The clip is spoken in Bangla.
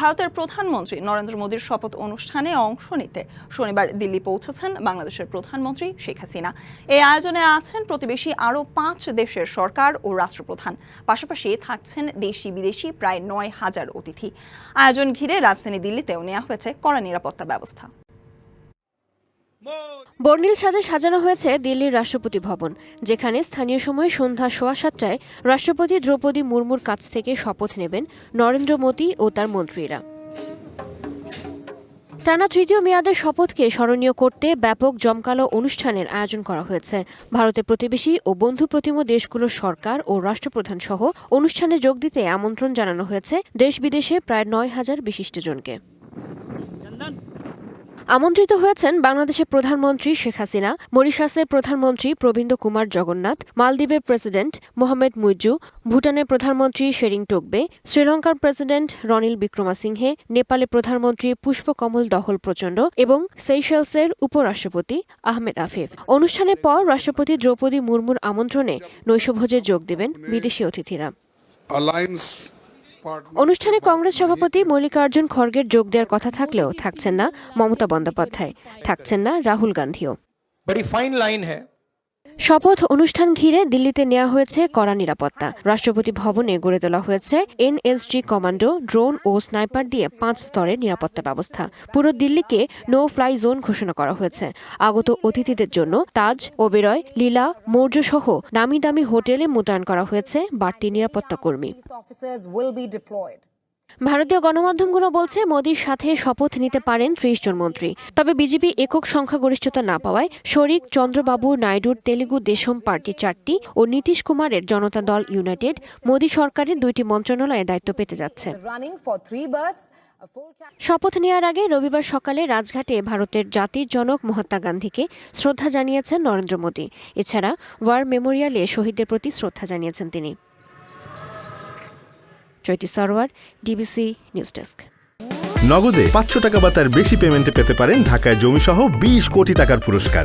ভারতের প্রধানমন্ত্রী নরেন্দ্র মোদীর শপথ অনুষ্ঠানে অংশ নিতে শনিবার দিল্লি পৌঁছেছেন বাংলাদেশের প্রধানমন্ত্রী শেখ হাসিনা। এই আয়োজনে আছেন প্রতিবেশী আরও পাঁচ দেশের সরকার ও রাষ্ট্রপ্রধান। পাশাপাশি থাকছেন দেশি বিদেশি প্রায় নয় হাজার অতিথি। আয়োজন ঘিরে রাজধানী দিল্লিতেও নেওয়া হয়েছে কড়া নিরাপত্তা ব্যবস্থা। বর্ণিল সাজে সাজানো হয়েছে দিল্লির রাষ্ট্রপতি ভবন, যেখানে স্থানীয় সময় সন্ধ্যা সোয়া সাতটায় রাষ্ট্রপতি দ্রৌপদী মুর্মুর কাছ থেকে শপথ নেবেন নরেন্দ্র মোদী ও তার মন্ত্রীরা। টানা তৃতীয় মেয়াদের শপথকে স্মরণীয় করতে ব্যাপক জমকালো অনুষ্ঠানের আয়োজন করা হয়েছে। ভারতের প্রতিবেশী ও বন্ধু প্রতিম দেশগুলোর সরকার ও রাষ্ট্রপ্রধান সহ অনুষ্ঠানে যোগ দিতে আমন্ত্রণ জানানো হয়েছে দেশ বিদেশে প্রায় নয় হাজার বিশিষ্টজনকে আমন্ত্রিত হয়েছেন বাংলাদেশের প্রধানমন্ত্রী শেখ হাসিনা, মরিশাসের প্রধানমন্ত্রী প্রবীন্দ কুমার জগন্নাথ, মালদ্বীপের প্রেসিডেন্ট মোহাম্মদ মুইজু, ভুটানের প্রধানমন্ত্রী শেরিং টোকবে শ্রীলঙ্কার প্রেসিডেন্ট রনিল বিক্রমাসিংহে, নেপালের প্রধানমন্ত্রী পুষ্পকমল দহল প্রচণ্ড এবং সেইশেলসের উপরাষ্ট্রপতি আহমেদ আফিফ অনুষ্ঠানের পর রাষ্ট্রপতি দ্রৌপদী মুর্মুর আমন্ত্রণে নৈশভোজে যোগ দেবেন বিদেশি অতিথিরা. অনুষ্ঠানে কংগ্রেস সভাপতি মল্লিকার্জুন খড়গের যোগ দেওয়ার কথা থাকলেও থাকছেন না মমতা বন্দ্যোপাধ্যায়। থাকছেন না রাহুল গান্ধীও। বড়ি ফাইন লাইন হ্যাঁ শপথ অনুষ্ঠান ঘিরে দিল্লিতে নেওয়া হয়েছে কড়া নিরাপত্তা। রাষ্ট্রপতি ভবনে গড়ে তোলা হয়েছে এনএসজি কমান্ডো, ড্রোন ও স্নাইপার দিয়ে পাঁচ স্তরের নিরাপত্তা ব্যবস্থা। পুরো দিল্লিকে নো ফ্লাই জোন ঘোষণা করা হয়েছে। আগত অতিথিদের জন্য তাজ, ওবেরয়, লীলা, মৌর্য সহ নামি দামি হোটেলে মোতায়েন করা হয়েছে বাড়তি নিরাপত্তা কর্মী ভারতীয় গণমাধ্যমগুলো বলছে মোদীর সাথে শপথ নিতে পারেন ত্রিশ জন মন্ত্রী। তবে বিজেপি একক সংখ্যাগরিষ্ঠতা না পাওয়ায় শরিক চন্দ্রবাবু নাইডুর তেলেগু দেশম পার্টি চারটি ও নীতিশ কুমারের জনতা দল ইউনাইটেড মোদী সরকারের দুইটি মন্ত্রণালয়ে দায়িত্ব পেতে যাচ্ছে. শপথ নেওয়ার আগে রবিবার সকালে রাজঘাটে ভারতের জাতির জনক মহাত্মা গান্ধীকে শ্রদ্ধা জানিয়েছেন নরেন্দ্র মোদী। এছাড়া ওয়ার মেমোরিয়ালে শহীদদের প্রতি শ্রদ্ধা জানিয়েছেন তিনি। Chaiti Sarwar DBC news desk. নগদে পাঁচশো টাকা বা তার বেশি পেমেন্টে পেতে পারেন ঢাকায় জমিসহ বিশ কোটি টাকার পুরস্কার।